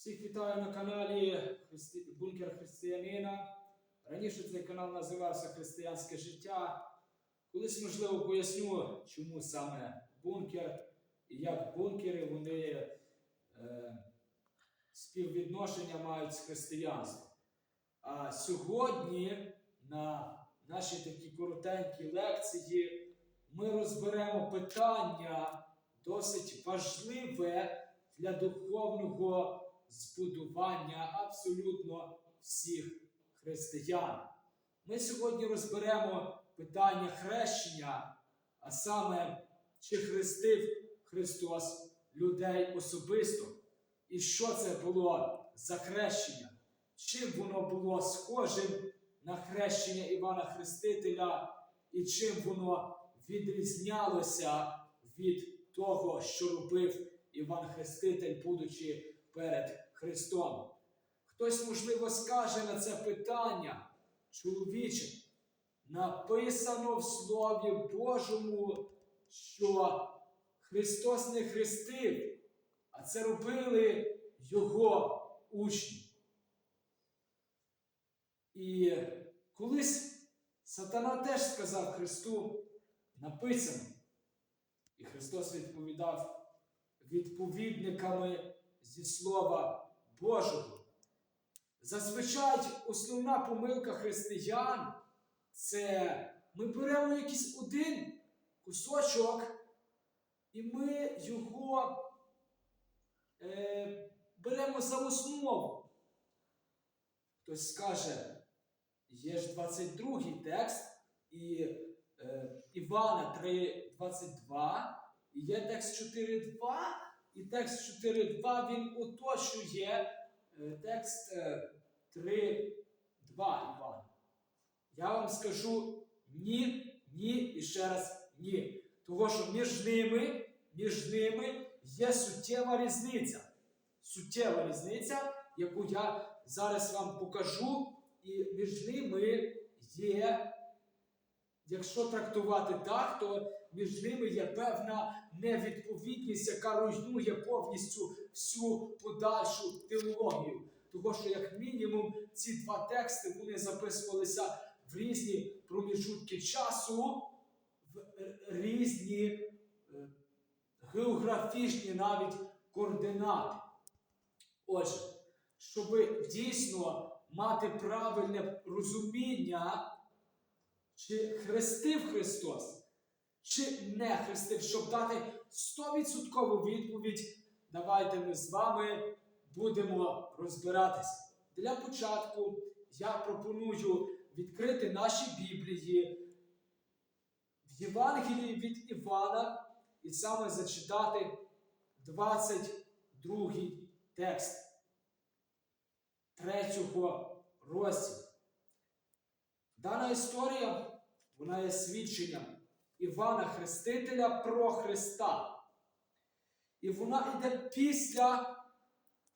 Всіх вітаю на каналі Бункер Християнина. Раніше цей канал називався Християнське життя. Колись, можливо, поясню, чому саме бункер і як бункери вони е, співвідношення мають з християнством. А сьогодні на нашій такій коротенькій лекції ми розберемо питання досить важливе для духовного збудування абсолютно всіх християн. Ми сьогодні розберемо питання хрещення, а саме, чи хрестив Христос людей особисто, і що це було за хрещення, чим воно було схожим на хрещення Івана Хрестителя, і чим воно відрізнялося від того, що робив Іван Хреститель, будучи перед Христом. Хтось, можливо, скаже на це питання, чоловіче, написано в Слові Божому, що Христос не хрестив, а це робили Його учні. І колись Сатана теж сказав Христу, написано. І Христос відповідав відповідниками зі Слова Божого. Зазвичай основна помилка християн це ми беремо якийсь один кусочок, і ми його е, беремо за основу. Хтось скаже, є ж 22 текст і е, Івана 3,22, і є текст 4.2, і текст 4.2 він оточує е, текст е, 3.2 Івана. Я вам скажу ні, ні і ще раз ні. Того, що між ними, між ними є суттєва різниця. Суттєва різниця, яку я зараз вам покажу, і між ними є, якщо трактувати так, то між ними є певна невідповідність, яка руйнує повністю всю подальшу теологію. Того, що, як мінімум, ці два тексти вони записувалися в різні проміжутки часу, в різні е, географічні навіть координати. Отже, щоб дійсно мати правильне розуміння, чи хрестив Христос, чи не хрестив, щоб дати 100% відповідь, давайте ми з вами будемо розбиратися. Для початку я пропоную відкрити наші Біблії в Євангелії від Івана і саме зачитати 22 текст третього розділу. Дана історія вона є свідченням Івана Хрестителя про Христа. І вона йде після,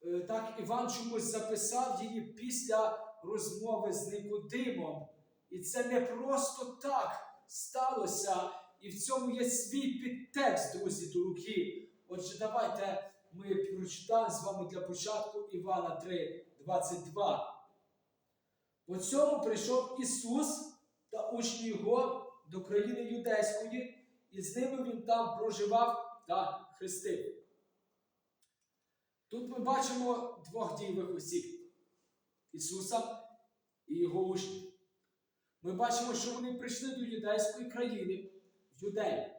е, так Іван чомусь записав її після розмови з Никодимом. І це не просто так сталося, і в цьому є свій підтекст, друзі, дорогі. Отже, давайте ми прочитаємо з вами для початку Івана 3, 22. По цьому прийшов Ісус та учні Його до країни юдейської, і з ними Він там проживав та хрестив. Тут ми бачимо двох дійових осіб Ісуса і Його учнів. Ми бачимо, що вони прийшли до юдейської країни, в Юдею.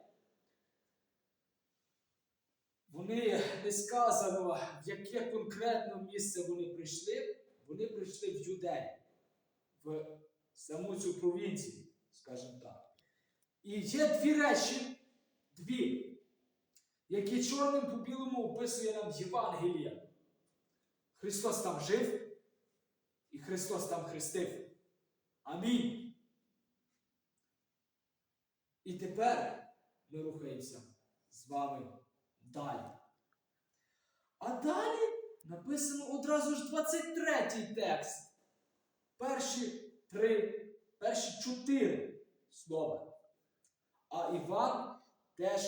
Вони не сказано, в яке конкретно місце вони прийшли. Вони прийшли в Юдею, в саму цю провінцію, скажімо так. І є дві речі, дві, які чорним по білому описує нам Євангелія. Христос там жив, і Христос там хрестив. Амінь. І тепер ми рухаємося з вами далі. А далі написано одразу ж 23 текст. Перші три, перші чотири слова. А Іван теж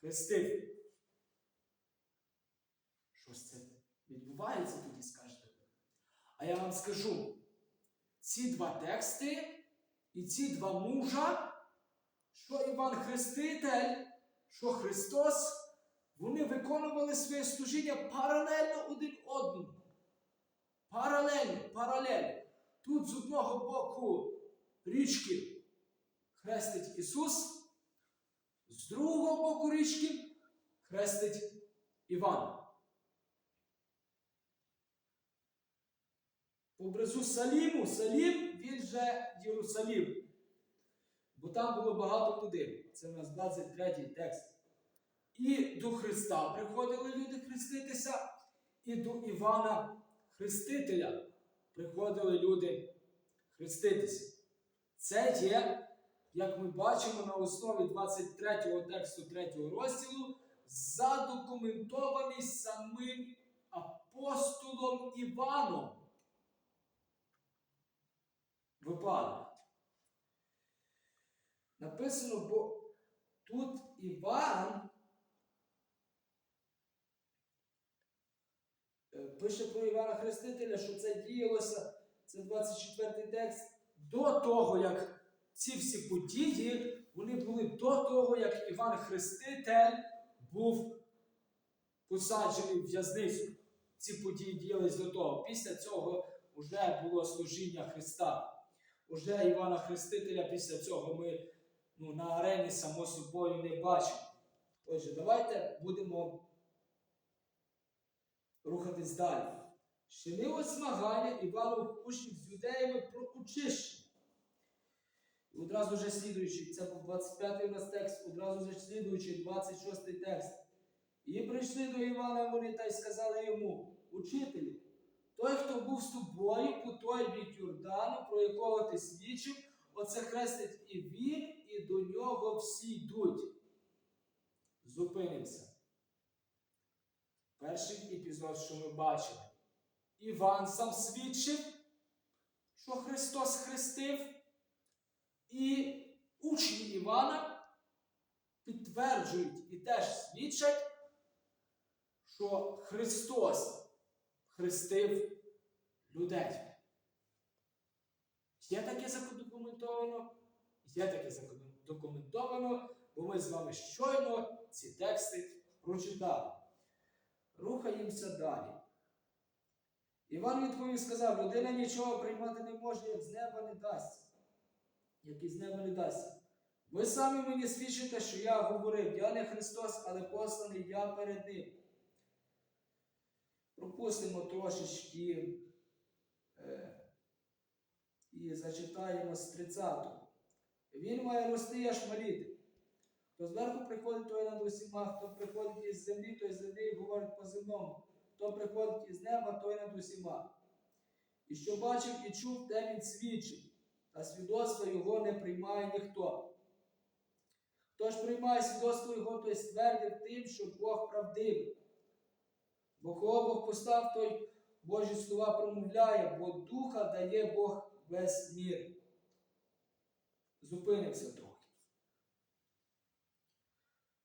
хрестив. Що це відбувається тоді, скажете. А я вам скажу, ці два тексти і ці два мужа, що Іван Хреститель, що Христос, вони виконували своє служіння паралельно один одному. Паралельно, паралельно. Тут з одного боку річки хрестить Ісус, з другого боку річки хрестить Іван. Поблизу Саліму, Салім, він же Єрусалім. Бо там було багато людей. Це у нас 23 текст. І до Христа приходили люди хреститися, і до Івана Хрестителя приходили люди хреститися. Це є, як ми бачимо на основі 23 тексту 3 розділу, задокументований самим апостолом Іваном. Випадок. Написано, бо тут Іван е, пише про Івана Хрестителя, що це діялося, це 24 текст, до того, як ці всі події, вони були до того, як Іван Хреститель був посаджений в в'язницю. Ці події діялись до того. Після цього вже було служіння Христа. Уже Івана Хрестителя після цього ми ну, на арені, само собою, не бачимо. Отже, давайте будемо рухатись далі. Щинилось змагання Іванових учнів з юдеями про очищення. І одразу вже слідуючий, це був 25 у нас текст, одразу вже слідуючий, 26 текст. І прийшли до Івана вони та й сказали йому, учителю, той, хто був з тобою по той бік Йордану, про якого ти свідчив, оце хрестить і він, і до нього всі йдуть. Зупинимося. Перший епізод, що ми бачили. Іван сам свідчив, що Христос хрестив, і учні Івана підтверджують і теж свідчать, що Христос хрестив людей. Є таке задокументовано, є таке задокументовано, бо ми з вами щойно ці тексти прочитали. Рухаємося далі. Іван відповів сказав, людина нічого приймати не може, як з неба не дасться. Як із неба не дасться. Ви самі мені свідчите, що я говорив, я не Христос, але посланий я перед ним. Пропустимо трошечки е, і зачитаємо з 30-го. Він має рости аж маліти. Хто зверху приходить, той над усіма, хто приходить із землі, той з землі говорить по земному. Хто приходить із неба, той над усіма. І що бачив і чув, те він свідчить, та свідоцтво його не приймає ніхто. Хто ж приймає свідоцтво його, той ствердив тим, що Бог правдивий. Бо кого Бог постав, той Божі слова промовляє, бо духа дає Бог весь мір. Зупинимося трохи.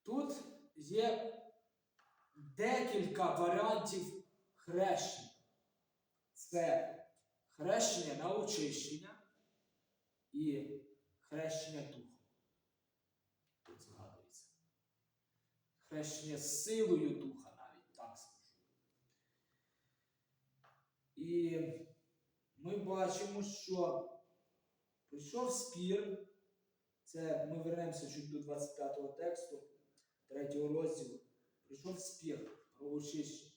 Тут є декілька варіантів хрещення. Це хрещення на очищення і хрещення духом. Тут згадується. Хрещення силою духа навіть так скажу. І ми бачимо, що прийшов спір. Це ми вернемося чуть до 25-го тексту, 3 розділу. Прийшов спір про очищення.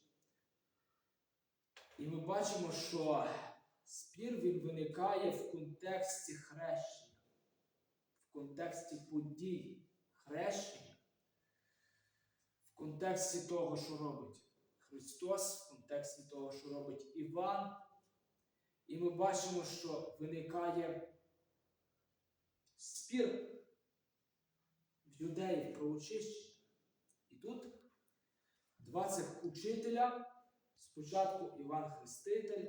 І ми бачимо, що спір він виникає в контексті хрещення, в контексті подій хрещення, в контексті того, що робить Христос, в контексті того, що робить Іван. І ми бачимо, що виникає спір в юдеїв про очищення. І тут два цих учителя. Спочатку Іван Хреститель,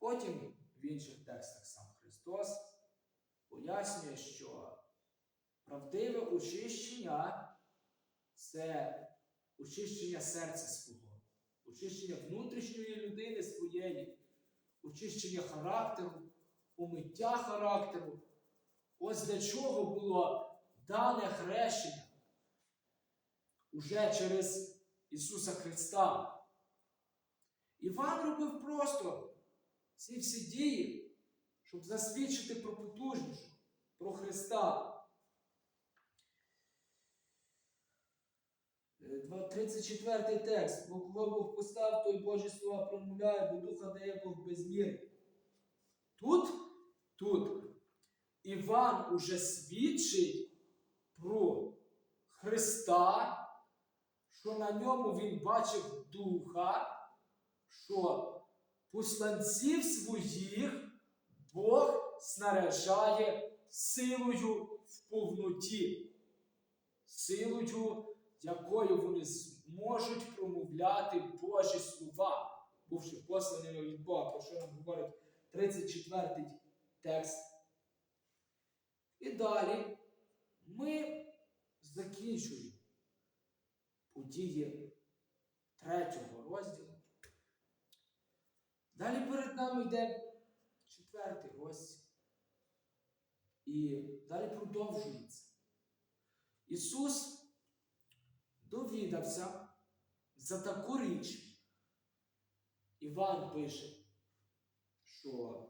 потім в інших текстах сам Христос пояснює, що правдиве очищення це очищення серця свого, очищення внутрішньої людини своєї, очищення характеру, умиття характеру. Ось для чого було дане хрещення уже через Ісуса Христа. Іван робив просто ці всі дії, щоб засвідчити про потужнішу, про Христа. Е, 34 текст. Бо кого Бог постав, той Божі слова промовляє, бо духа дає Бог без міри. Тут, тут Іван уже свідчить про Христа, що на ньому він бачив духа, що посланців своїх Бог снаряджає силою в повноті, силою, якою вони зможуть промовляти Божі слова, бувши посланими від Бога, про що нам говорить 34 текст. І далі ми закінчуємо події третього розділу. Далі перед нами йде четвертий розділ. І далі продовжується. Ісус довідався за таку річ. Іван пише, що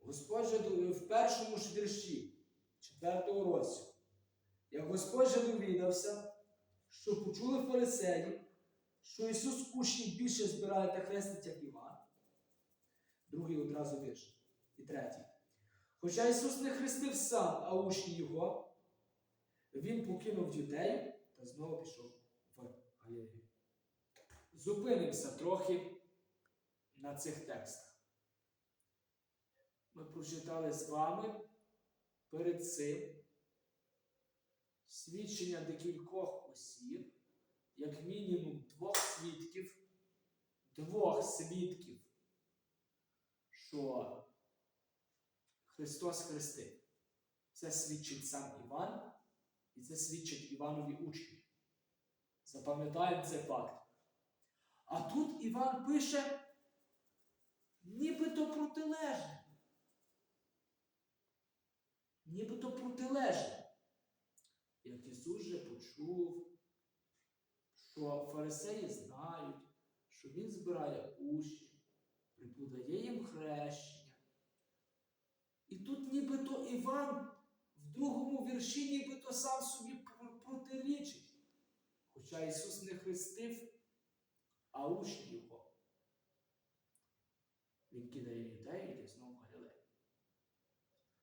Господь же в першому ж вірші четвертого розділу. Як Господь же довідався, що почули фарисеї, що Ісус учнів більше збирає та хрестить, як Іван. Другий одразу вірш. І третій. Хоча Ісус не хрестив сам, а учні Його, Він покинув юдею та знову пішов в Галілею. Зупинимося трохи на цих текстах. Ми прочитали з вами перед цим свідчення декількох осіб, як мінімум двох свідків, двох свідків, що Христос хрестив. Це свідчить сам Іван, і це свідчить Іванові учні. Запам'ятаємо цей факт. А тут Іван пише нібито протилежне. Нібито протилежне. Як Ісус же почув, що фарисеї знають, що Він збирає учнів, приподає їм хрещення. І тут нібито Іван в другому вірші нібито сам собі протирічить. Хоча Ісус не хрестив, а учні його. Він кидає людей і йде знову в.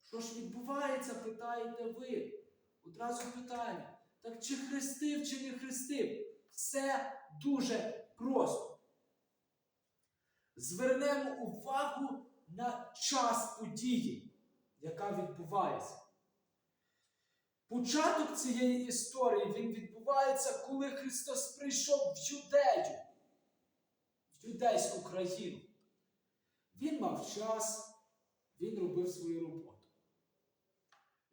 Що ж відбувається, питаєте ви? Одразу питання. Так чи хрестив, чи не хрестив? Все дуже просто. Звернемо увагу на час події, яка відбувається. Початок цієї історії він відбувається, коли Христос прийшов в Юдею, в юдейську країну. Він мав час, він робив свою роботу.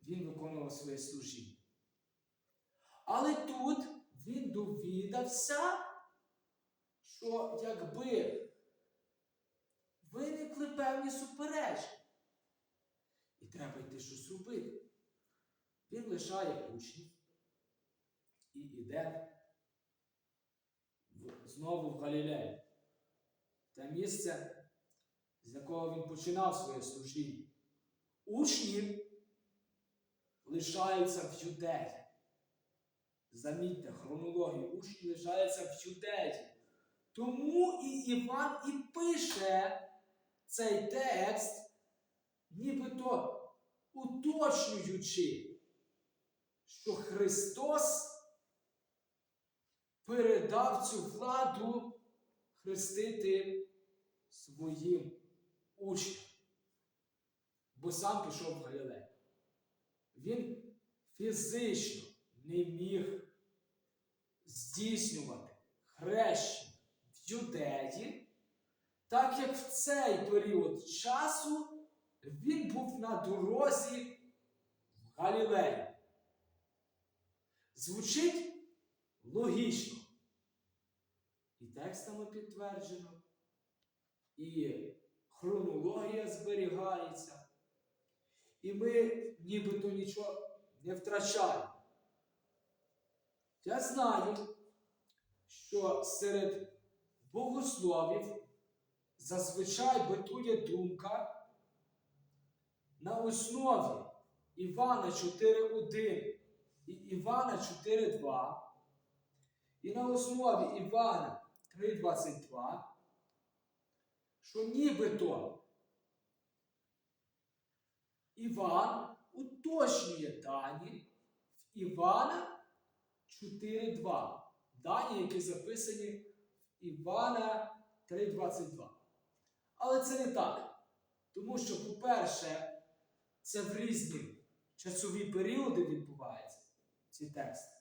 Він виконував своє служіння. Але тут він довідався, що якби виникли певні суперечки, і треба йти щось робити. Він лишає учнів і йде знову в Галілею. Те місце, з якого він починав своє служіння. Учні лишаються в Юдеї. Замітьте, хронологію, учні лишаються в Юдеї. Тому і Іван і пише цей текст, нібито уточнюючи, що Христос передав цю владу хрестити своїм учням, бо сам пішов в Галілею. Він фізично не міг здійснювати хрещення в Юдеї, так як в цей період часу він був на дорозі в Галілею. Звучить логічно. контекстами підтверджено, і хронологія зберігається. І ми нібито нічого не втрачаємо. Я знаю, що серед богословів зазвичай битує думка на основі Івана 4.1 і Івана 4.2, і на основі Івана 3.22, що нібито Іван уточнює дані в Івана 4.2. Дані, які записані в Івана 3.22. Але це не так. Тому що, по-перше, це в різні часові періоди відбуваються ці тексти.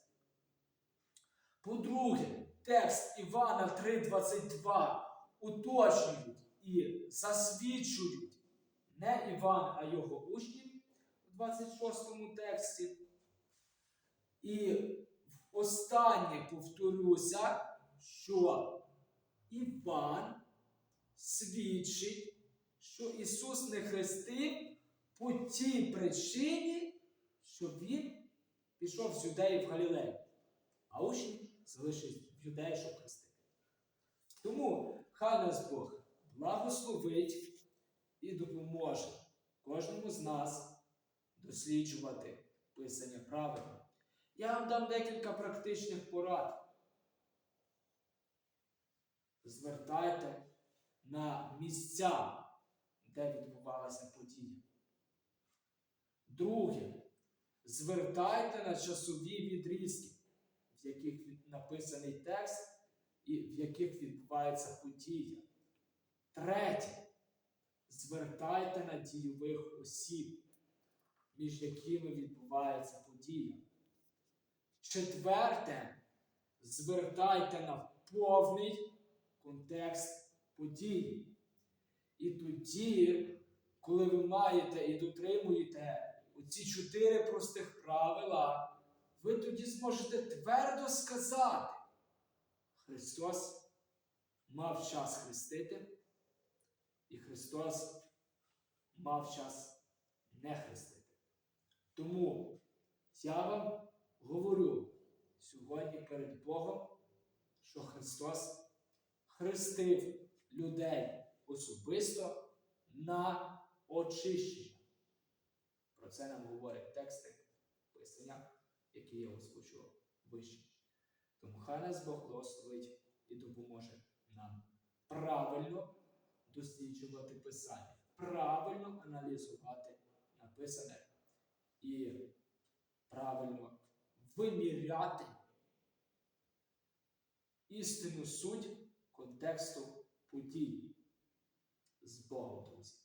По-друге, текст Івана 3.22 уточнюють і засвідчують не Іван, а його учнів у 26 тексті. І останнє повторюся, що Іван свідчить, що Ісус не хрестив по тій причині, що Він пішов з Юдеї в Галілею, а учні залишились в Юдеї, щоб хрестити. Тому хай нас Бог благословить і допоможе кожному з нас досліджувати Писання правильно. Я вам дам декілька практичних порад. Звертайте на місця, де відбувалася подія. Друге, звертайте на часові відрізки, в яких написаний текст і в яких відбувається подія. Третє, звертайте на дійових осіб, між якими відбувається подія. Четверте, звертайте на повний контекст події. І тоді, коли ви маєте і дотримуєте оці чотири простих правила, ви тоді зможете твердо сказати, Христос мав час хрестити, і Христос мав час не хрестити. Тому я вам говорю сьогодні перед Богом, що Христос хрестив людей особисто на очищення. Про це нам говорять тексти Писання, які я озвучував вище. Тому хай нас Бог благословить і допоможе нам правильно досліджувати Писання, правильно аналізувати написане і правильно виміряти істинну суть контексту подій з Богом, друзі.